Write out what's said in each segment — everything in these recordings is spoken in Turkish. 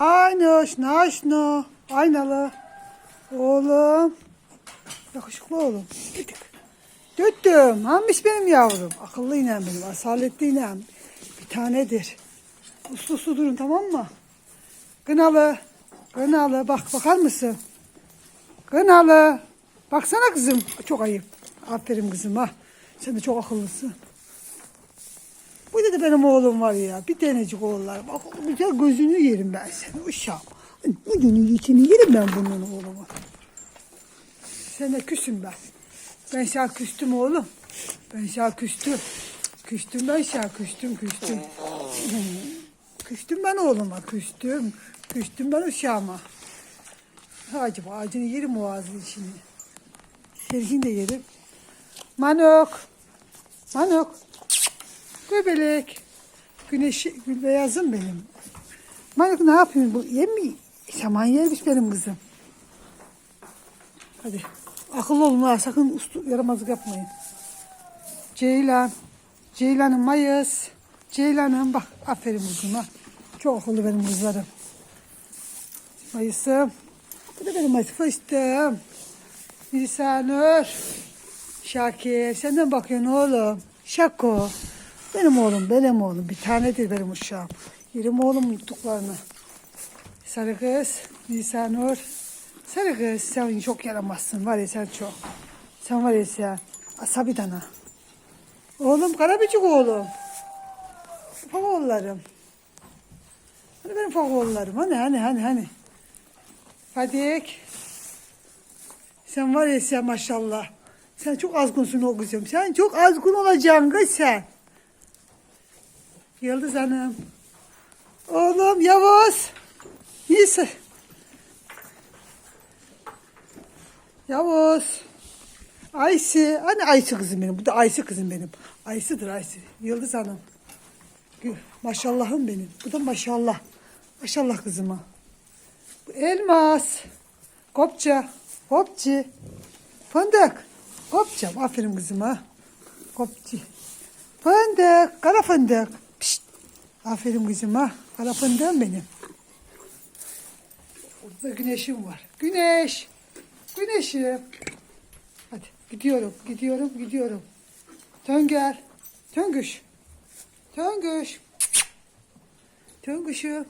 Aynoş, naşno. Aynalı. Oğlum. Yakışıklı oğlum. Gittik. Düttüm. Hamiş benim yavrum. Akıllı inem benim. Asaletli inem. Bir tanedir. Uslu uslu durun tamam mı? Gınalı. Gınalı. Bak bakar mısın? Gınalı. Baksana kızım. Çok ayıp. Aferin kızım ha. Sen de çok akıllısın. Da benim oğlum var ya. Bir tanecik oğullar. Bak güzel gözünü yerim ben seni uşağım. Bu dönüyor içini yerim ben bunun oğlumu. Sen de küsüm ben. Ben şah küstüm oğlum. Ben şah küstüm. Küstüm ben şah küstüm küstüm. küstüm ben oğluma küstüm. Küstüm ben uşağıma. Acaba ağacını yerim o ağzının içini. Sergin de yerim. Manok. Manok. Göbelek. Güneşi, gül beyazım benim. Manok ne yapıyorsun? Bu yem mi? Saman yermiş benim kızım. Hadi. Akıllı olun ha. Sakın ustu, yaramazlık yapmayın. Ceylan. Ceylan'ın mayıs. Ceylan'ın bak. Aferin kızıma. Çok akıllı benim kızlarım. Mayıs'ım. Bu da benim mayıs fıstığım. Nisanur. Şakir. Senden bakıyorsun oğlum. Şako. Benim oğlum, benim oğlum. Bir tanedir benim uşağım. Yerim oğlum yuttuklarını. Sarı kız, Nisanur. Sarı kız, sen çok yaramazsın. Var ya sen çok. Sen var ya sen. Asabi dana. Oğlum, karabicik oğlum. Ufak oğullarım. Hani benim ufak oğullarım. Hani, hani, hani, hani. Fadik. Sen var ya sen maşallah. Sen çok azgınsın o kızım. Sen çok azgın olacaksın kız sen. Yıldız Hanım. Oğlum Yavuz. İyisi. Yavuz. Ayşe. Hani Ayşe kızım benim. Bu da Ayşe kızım benim. Ayşe'dir Ayşe. Yıldız Hanım. Maşallahım benim. Bu da maşallah. Maşallah kızıma. Bu Elmas. Kopça. Kopçi. Fındık. Kopçam. Aferin kızıma. Kopçi. Fındık. Kara fındık. Aferin kızıma. Kara fındığım benim. Orada güneşim var. Güneş. Güneşim. Hadi gidiyorum. Gidiyorum. Gidiyorum. Tönger. Töngüş. Töngüş. Töngüş'ü.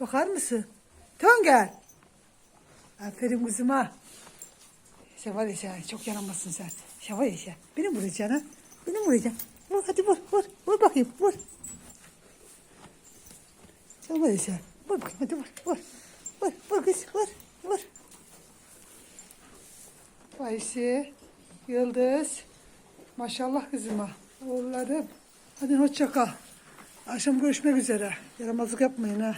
Bakar mısın? Tönger. Aferin kızıma. Ya sen çok yaramazsın sen. Sen var ya sen. Beni mi vuracaksın ha? Beni mi vuracaksın? Vur hadi vur vur. Vur bakayım vur. Sen var ya sen. Vur bakayım hadi vur vur. Vur vur kız vur vur. Ayşe, Yıldız. Maşallah kızıma. Oğullarım. Hadi hoşça kal. Akşam görüşmek üzere. Yaramazlık yapmayın ha.